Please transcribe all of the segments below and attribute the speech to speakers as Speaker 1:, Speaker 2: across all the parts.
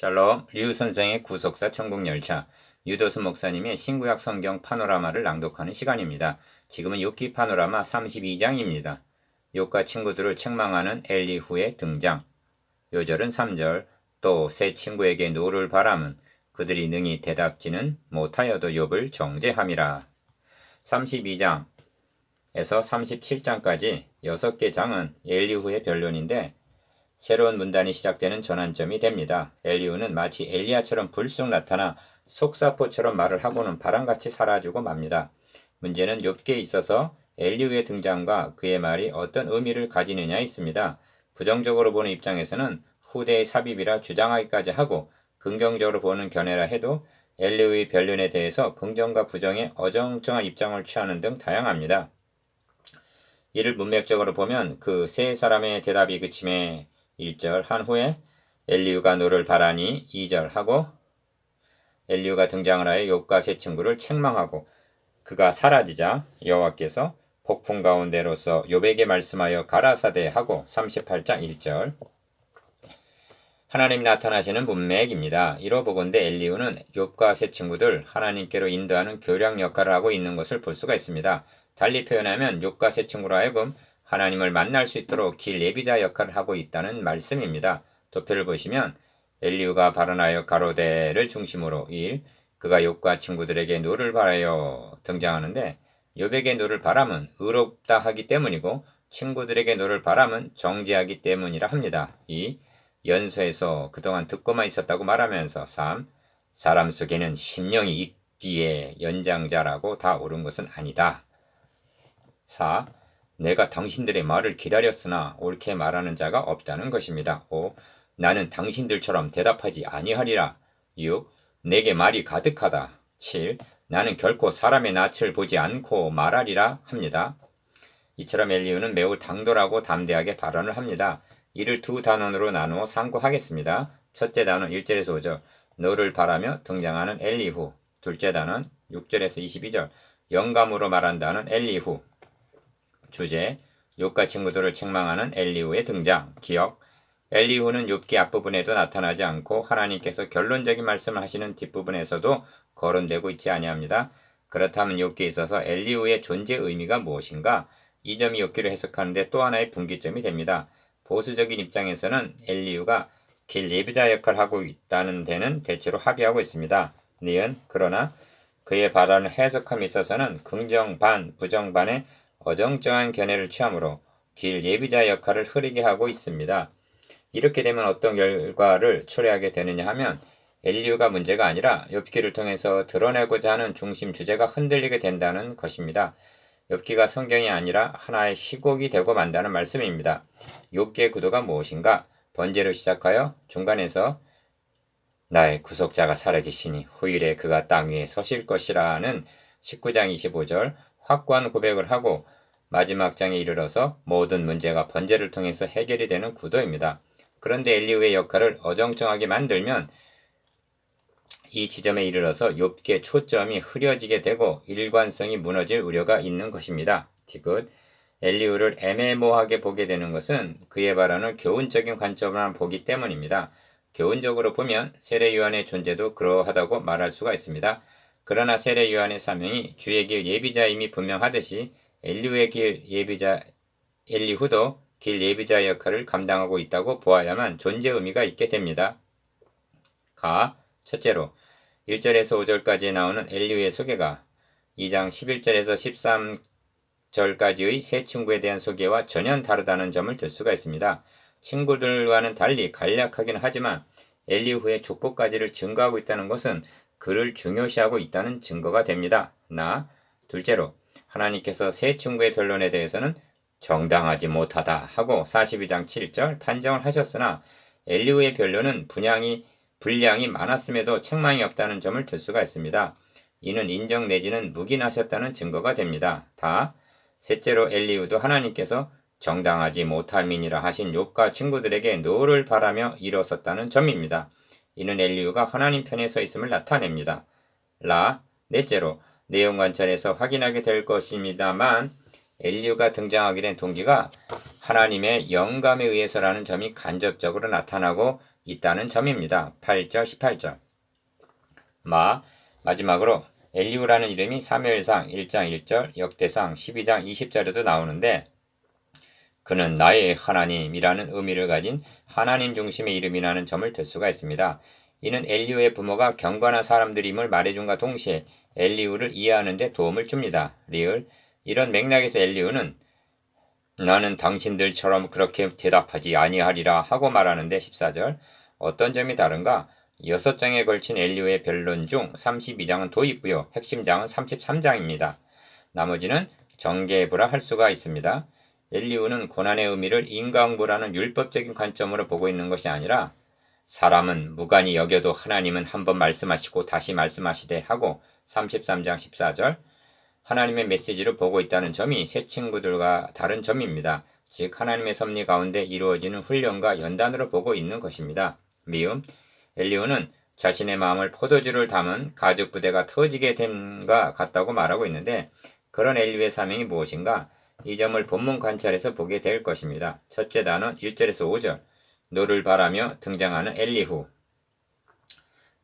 Speaker 1: 샬롬, 류 선생의 구속사 천국열차, 유도수 목사님의 신구약 성경 파노라마를 낭독하는 시간입니다. 지금은 욥기 파노라마 32장입니다. 욥과 친구들을 책망하는 엘리후의 등장. 요절은 3절, 또 새 친구에게 노를 바람은 그들이 능히 대답지는 못하여도 욥을 정죄함이라. 32장에서 37장까지 6개 장은 엘리후의 변론인데 새로운 문단이 시작되는 전환점이 됩니다. 엘리우는 마치 엘리야처럼 불쑥 나타나 속사포처럼 말을 하고는 바람같이 사라지고 맙니다. 문제는 욥기에 있어서 엘리우의 등장과 그의 말이 어떤 의미를 가지느냐에 있습니다. 부정적으로 보는 입장에서는 후대의 삽입이라 주장하기까지 하고 긍정적으로 보는 견해라 해도 엘리우의 변론에 대해서 긍정과 부정의 어정쩡한 입장을 취하는 등 다양합니다. 이를 문맥적으로 보면 그 세 사람의 대답이 그침에 1절 한 후에 엘리우가 노를 바라니 2절 하고 엘리우가 등장을 하여 욥과 세 친구를 책망하고 그가 사라지자 여호와께서 폭풍 가운데로서 욥에게 말씀하여 가라사대 하고 38장 1절 하나님이 나타나시는 문맥입니다. 이로 보건대 엘리우는 욥과 세 친구들 하나님께로 인도하는 교량 역할을 하고 있는 것을 볼 수가 있습니다. 달리 표현하면 욥과 세 친구로 하여금 하나님을 만날 수 있도록 길 예비자 역할을 하고 있다는 말씀입니다. 도표를 보시면 엘리우가 발언하여 가로대를 중심으로 1. 그가 욥과 친구들에게 노를 바라여 등장하는데 욥에게 노를 바람은 의롭다 하기 때문이고 친구들에게 노를 바람은 정죄하기 때문이라 합니다. 2. 연소에서 그동안 듣고만 있었다고 말하면서 3. 사람 속에는 심령이 있기에 연장자라고 다 옳은 것은 아니다. 4. 내가 당신들의 말을 기다렸으나 옳게 말하는 자가 없다는 것입니다. 5. 나는 당신들처럼 대답하지 아니하리라. 6. 내게 말이 가득하다. 7. 나는 결코 사람의 낯을 보지 않고 말하리라 합니다. 이처럼 엘리우는 매우 당돌하고 담대하게 발언을 합니다. 이를 두 단원으로 나누어 상고하겠습니다. 첫째 단원 1절에서 5절 너를 바라며 등장하는 엘리후 둘째 단원 6절에서 22절 영감으로 말한다는 엘리후 주제 욥과 친구들을 책망하는 엘리후의 등장 기억 엘리후는 욥기 앞부분에도 나타나지 않고 하나님께서 결론적인 말씀을 하시는 뒷부분에서도 거론되고 있지 아니합니다. 그렇다면 욥기에 있어서 엘리후의 존재 의미가 무엇인가? 이 점이 욥기를 해석하는데 또 하나의 분기점이 됩니다. 보수적인 입장에서는 엘리후가 길 예비자 역할을 하고 있다는 데는 대체로 합의하고 있습니다. 니은 그러나 그의 발언을 해석함에 있어서는 긍정 반, 부정 반의 어정쩡한 견해를 취함으로 길 예비자 역할을 흐리게 하고 있습니다. 이렇게 되면 어떤 결과를 초래하게 되느냐 하면 엘리우가 문제가 아니라 엽기를 통해서 드러내고자 하는 중심 주제가 흔들리게 된다는 것입니다. 엽기가 성경이 아니라 하나의 희곡이 되고 만다는 말씀입니다. 욥기의 구도가 무엇인가? 번제로 시작하여 중간에서 나의 구속자가 살아계시니 후일에 그가 땅 위에 서실 것이라는 19장 25절 확고한 고백을 하고 마지막 장에 이르러서 모든 문제가 번제를 통해서 해결이 되는 구도입니다. 그런데 엘리우의 역할을 어정쩡하게 만들면 이 지점에 이르러서 욥기의 초점이 흐려지게 되고 일관성이 무너질 우려가 있는 것입니다. 디귿 엘리우를 애매모호하게 보게 되는 것은 그의 발언을 교훈적인 관점으로만 보기 때문입니다. 교훈적으로 보면 세례 요한의 존재도 그러하다고 말할 수가 있습니다. 그러나 세례 요한의 사명이 주의 길 예비자임이 분명하듯이 엘리우의 길 예비자 엘리후도 길 예비자 역할을 감당하고 있다고 보아야만 존재 의미가 있게 됩니다. 가 첫째로 1절에서 5절까지 나오는 엘리우의 소개가 2장 11절에서 13절까지의 세 친구에 대한 소개와 전혀 다르다는 점을 들 수가 있습니다. 친구들과는 달리 간략하긴 하지만 엘리후의 족보까지를 증거하고 있다는 것은 그를 중요시하고 있다는 증거가 됩니다. 나 둘째로 하나님께서 세 친구의 변론에 대해서는 정당하지 못하다 하고 42장 7절 판정을 하셨으나 엘리우의 변론은 분량이 분량이 많았음에도 책망이 없다는 점을 들 수가 있습니다. 이는 인정 내지는 묵인하셨다는 증거가 됩니다. 다 셋째로 엘리우도 하나님께서 정당하지 못함이니라 하신 욥과 친구들에게 노를 바라며 일어섰다는 점입니다. 이는 엘리우가 하나님 편에 서 있음을 나타냅니다. 라 넷째로 내용 관찰에서 확인하게 될 것입니다만 엘리우가 등장하게 된 동기가 하나님의 영감에 의해서라는 점이 간접적으로 나타나고 있다는 점입니다. 8절, 18절. 마, 마지막으로 엘리우라는 이름이 사무엘상 1장 1절, 역대상 12장 20절에도 나오는데 그는 나의 하나님이라는 의미를 가진 하나님 중심의 이름이라는 점을 들 수가 있습니다. 이는 엘리우의 부모가 경건한 사람들임을 말해준과 동시에 엘리우를 이해하는 데 도움을 줍니다. 리을 이런 맥락에서 엘리우는 나는 당신들처럼 그렇게 대답하지 아니하리라 하고 말하는데 14절 어떤 점이 다른가? 6장에 걸친 엘리우의 변론 중 32장은 도입부요, 핵심장은 33장입니다. 나머지는 정계부라 할 수가 있습니다. 엘리우는 고난의 의미를 인과응보라는 율법적인 관점으로 보고 있는 것이 아니라 사람은 무관히 여겨도 하나님은 한 번 말씀하시고 다시 말씀하시되 하고 33장 14절 하나님의 메시지를 보고 있다는 점이 새 친구들과 다른 점입니다. 즉 하나님의 섭리 가운데 이루어지는 훈련과 연단으로 보고 있는 것입니다. 미음 엘리오는 자신의 마음을 포도주를 담은 가죽 부대가 터지게 됨과 같다고 말하고 있는데 그런 엘리오의 사명이 무엇인가? 이 점을 본문 관찰에서 보게 될 것입니다. 첫째 단어 1절에서 5절 노를 바라며 등장하는 엘리후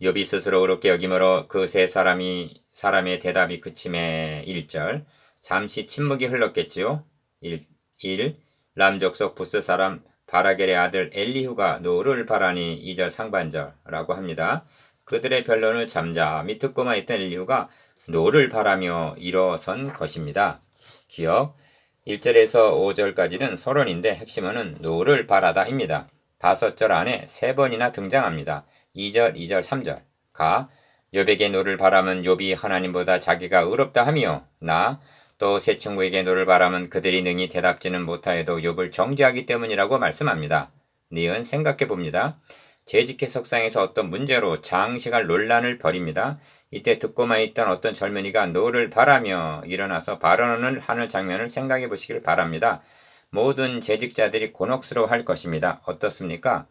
Speaker 1: 욥이 스스로 어렵게 여김으로 그 세 사람이 사람의 대답이 그침에 1절 잠시 침묵이 흘렀겠지요. 1, 1 람족 속 부스 사람 바라겔의 아들 엘리후가 노를 바라니 2절 상반절라고 합니다. 그들의 변론을 잠잠히 듣고만 있던 엘리후가 노를 바라며 일어선 것입니다. 기억 1절에서 5절까지는 서론인데 핵심어는 노를 바라다입니다. 다섯 절 안에 세 번이나 등장합니다. 2절, 2절, 3절. 가 요백의 노를 바라면 욥이 하나님보다 자기가 의롭다 하며 나또새 친구에게 노를 바라면 그들이 능히 대답지는 못하여도 욥을 정죄하기 때문이라고 말씀합니다. 니은 생각해 봅니다. 재직회 석상에서 어떤 문제로 장시간 논란을 벌입니다. 이때 듣고만 있던 어떤 젊은이가 노를 바라며 일어나서 발언을 하는 장면을 생각해 보시길 바랍니다. 모든 재직자들이 곤혹스러워 할 것입니다. 어떻습니까?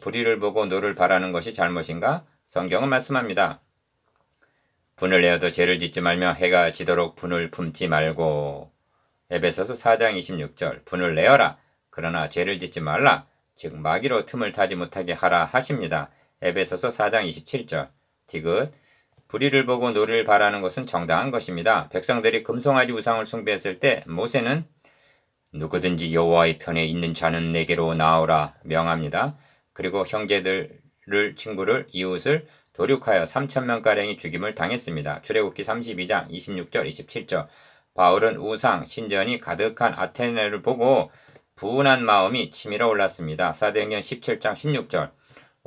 Speaker 1: 불의를 보고 노를 바라는 것이 잘못인가? 성경은 말씀합니다. 분을 내어도 죄를 짓지 말며 해가 지도록 분을 품지 말고 에베소서 4장 26절 분을 내어라 그러나 죄를 짓지 말라 즉 마귀로 틈을 타지 못하게 하라 하십니다. 에베소서 4장 27절 디귿 불의를 보고 노를 바라는 것은 정당한 것입니다. 백성들이 금송아지 우상을 숭배했을 때 모세는 누구든지 여호와의 편에 있는 자는 내게로 나오라 명합니다. 그리고 형제들을 친구를 이웃을 도륙하여 3천명 가량이 죽임을 당했습니다. 출애굽기 32장 26절 27절 바울은 우상, 신전이 가득한 아테네를 보고 분한 마음이 치밀어 올랐습니다. 사도행전 17장 16절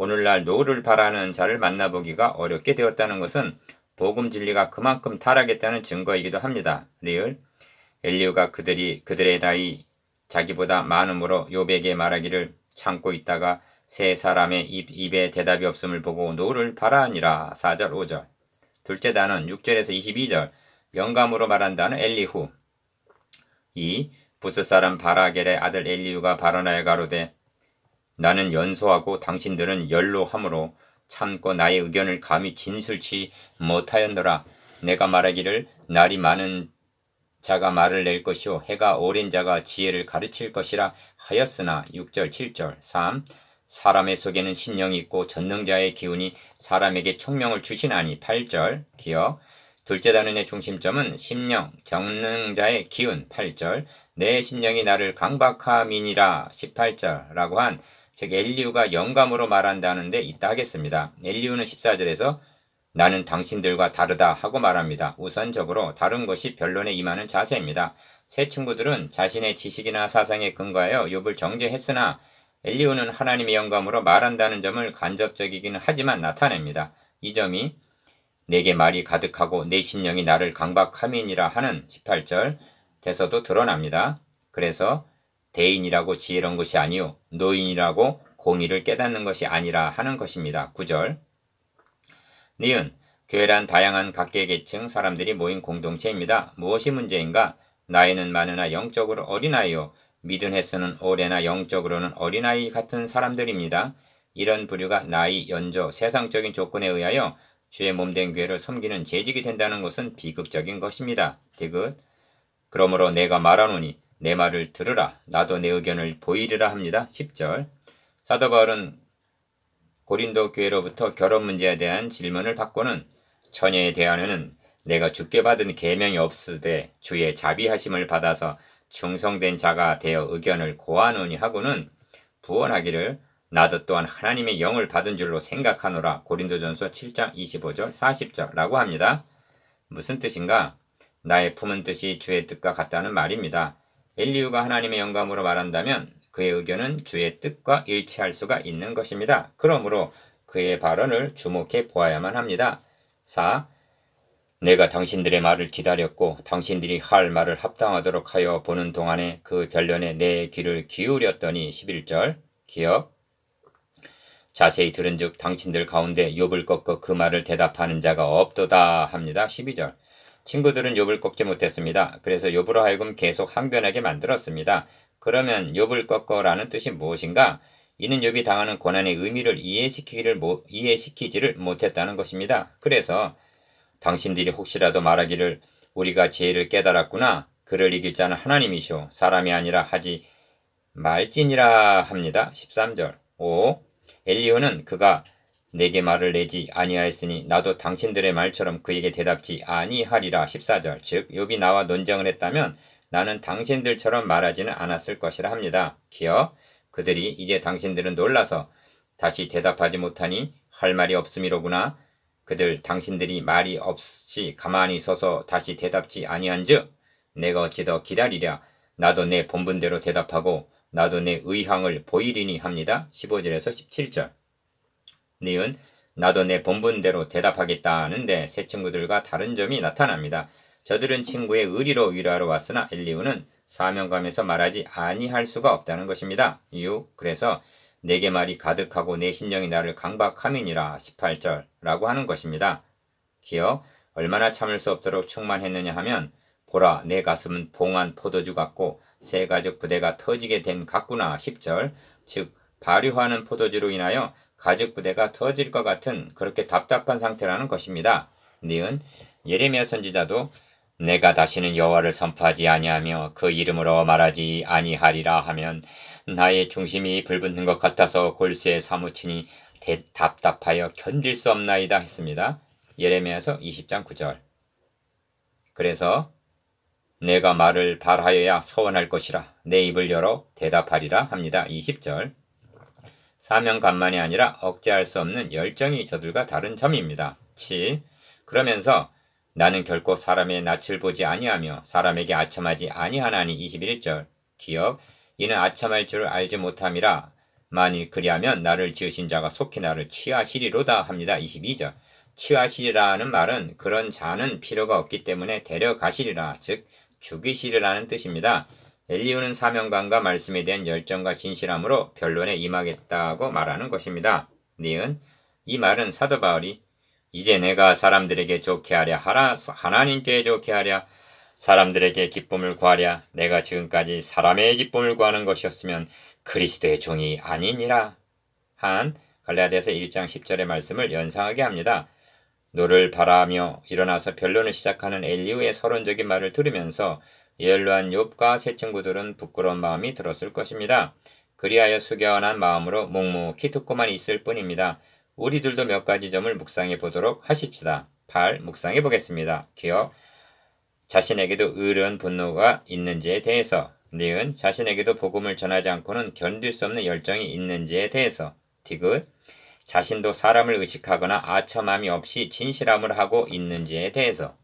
Speaker 1: 오늘날 노를 바라는 자를 만나보기가 어렵게 되었다는 것은 복음 진리가 그만큼 타락했다는 증거이기도 합니다. 리을 엘리우가 그들이 그들의 나이 자기보다 많음으로 요백에 말하기를 참고 있다가 세 사람의 입, 입에 대답이 없음을 보고 노를 바라니라 4절 5절 둘째 단은 6절에서 22절 영감으로 말한다는 엘리후 2. 부스 사람 바라겔의 아들 엘리우가 발언하여 가로되 나는 연소하고 당신들은 연로함으로 참고 나의 의견을 감히 진술치 못하였노라. 내가 말하기를 날이 많은 자가 말을 낼 것이요. 해가 오랜 자가 지혜를 가르칠 것이라 하였으나. 6절 7절 3 사람의 속에는 신령이 있고 전능자의 기운이 사람에게 총명을 주시나니. 8절 기억. 둘째 단원의 중심점은 심령 정능자의 기운. 8절 내 심령이 나를 강박함이니라. 18절라고 한 즉 엘리우가 영감으로 말한다는데 있다 하겠습니다. 엘리우는 14절에서 나는 당신들과 다르다 하고 말합니다. 우선적으로 다른 것이 변론에 임하는 자세입니다. 새 친구들은 자신의 지식이나 사상에 근거하여 욥을 정죄했으나 엘리우는 하나님의 영감으로 말한다는 점을 간접적이기는 하지만 나타냅니다. 이 점이 내게 말이 가득하고 내 심령이 나를 강박함이니라 하는 18절 대서도 드러납니다. 그래서 대인이라고 지혜로운 것이 아니요 노인이라고 공의를 깨닫는 것이 아니라 하는 것입니다. 9절 니은 교회란 다양한 각계 계층 사람들이 모인 공동체입니다. 무엇이 문제인가? 나이는 많으나 영적으로 어린아이요. 믿은 횟수는 오래나 영적으로는 어린아이 같은 사람들입니다. 이런 부류가 나이, 연조, 세상적인 조건에 의하여 주의 몸된 교회를 섬기는 재직이 된다는 것은 비극적인 것입니다. 디귿 그러므로 내가 말하노니 내 말을 들으라 나도 내 의견을 보이리라 합니다. 10절 사도 바울은 고린도 교회로부터 결혼 문제에 대한 질문을 받고는 처녀에 대하여는 내가 주께 받은 계명이 없으되 주의 자비하심을 받아서 충성된 자가 되어 의견을 고하노니 하고는 부원하기를 나도 또한 하나님의 영을 받은 줄로 생각하노라 고린도전서 7장 25절 40절라고 합니다. 무슨 뜻인가? 나의 품은 뜻이 주의 뜻과 같다는 말입니다. 엘리우가 하나님의 영감으로 말한다면 그의 의견은 주의 뜻과 일치할 수가 있는 것입니다. 그러므로 그의 발언을 주목해 보아야만 합니다. 4. 내가 당신들의 말을 기다렸고 당신들이 할 말을 합당하도록 하여 보는 동안에 그 변론에 내 귀를 기울였더니 11절 기억 자세히 들은즉 당신들 가운데 욥을 꺾어 그 말을 대답하는 자가 없도다 합니다. 12절 친구들은 욥을 꺾지 못했습니다. 그래서 욥으로 하여금 계속 항변하게 만들었습니다. 그러면 욥을 꺾어라는 뜻이 무엇인가? 이는 욥이 당하는 고난의 의미를 이해시키기를 못, 이해시키지를 못했다는 것입니다. 그래서 당신들이 혹시라도 말하기를 우리가 지혜를 깨달았구나. 그를 이길 자는 하나님이시오. 사람이 아니라 하지 말지니라 합니다. 13절. 5. 엘리오는 그가 내게 말을 내지 아니하였으니 나도 당신들의 말처럼 그에게 대답지 아니하리라. 14절. 즉 욥이 나와 논쟁을 했다면 나는 당신들처럼 말하지는 않았을 것이라 합니다. 기어 그들이 이제 당신들은 놀라서 다시 대답하지 못하니 할 말이 없음이로구나. 그들 당신들이 말이 없이 가만히 서서 다시 대답지 아니한즉 내가 어찌 더 기다리랴. 나도 내 본분대로 대답하고 나도 내 의향을 보이리니 합니다. 15절에서 17절 니은 나도 내 본분대로 대답하겠다는데 새 친구들과 다른 점이 나타납니다. 저들은 친구의 의리로 위로하러 왔으나 엘리우는 사명감에서 말하지 아니할 수가 없다는 것입니다. 이유 그래서 내게 말이 가득하고 내 신령이 나를 강박함이니라 18절라고 하는 것입니다. 기어 얼마나 참을 수 없도록 충만했느냐 하면 보라 내 가슴은 봉한 포도주 같고 새 가죽 부대가 터지게 됨 같구나 10절 즉 발효하는 포도주로 인하여 가죽 부대가 터질 것 같은 그렇게 답답한 상태라는 것입니다. 니은 예레미야 선지자도 내가 다시는 여호와를 선포하지 아니하며 그 이름으로 말하지 아니하리라 하면 나의 중심이 불붙는 것 같아서 골수에 사무치니 대, 답답하여 견딜 수 없나이다 했습니다. 예레미야서 20장 9절. 그래서 내가 말을 발하여야 서원할 것이라 내 입을 열어 대답하리라 합니다. 20절. 사명감만이 아니라 억제할 수 없는 열정이 저들과 다른 점입니다. 7. 그러면서 나는 결코 사람의 낯을 보지 아니하며 사람에게 아첨하지 아니하나니 21절. 기억 이는 아첨할 줄 알지 못함이라 만일 그리하면 나를 지으신 자가 속히 나를 취하시리로다 합니다. 22절. 취하시리라는 말은 그런 자는 필요가 없기 때문에 데려가시리라 즉 죽이시리라는 뜻입니다. 엘리우는 사명감과 말씀에 대한 열정과 진실함으로 변론에 임하겠다고 말하는 것입니다. 니은 이 말은 사도 바울이 이제 내가 사람들에게 좋게 하랴 하라 하나님께 좋게 하랴 사람들에게 기쁨을 구하랴 내가 지금까지 사람의 기쁨을 구하는 것이었으면 그리스도의 종이 아니니라 한 갈라디아서 1장 10절의 말씀을 연상하게 합니다. 노를 바라며 일어나서 변론을 시작하는 엘리우의 서론적인 말을 들으면서 연로한 욥과 새 친구들은 부끄러운 마음이 들었을 것입니다. 그리하여 수겨한 마음으로 묵묵히 듣고만 있을 뿐입니다. 우리들도 몇 가지 점을 묵상해 보도록 하십시다. 8. 묵상해 보겠습니다. 기억 자신에게도 의른 분노가 있는지에 대해서 니은 자신에게도 복음을 전하지 않고는 견딜 수 없는 열정이 있는지에 대해서 디귿 자신도 사람을 의식하거나 아첨함이 없이 진실함을 하고 있는지에 대해서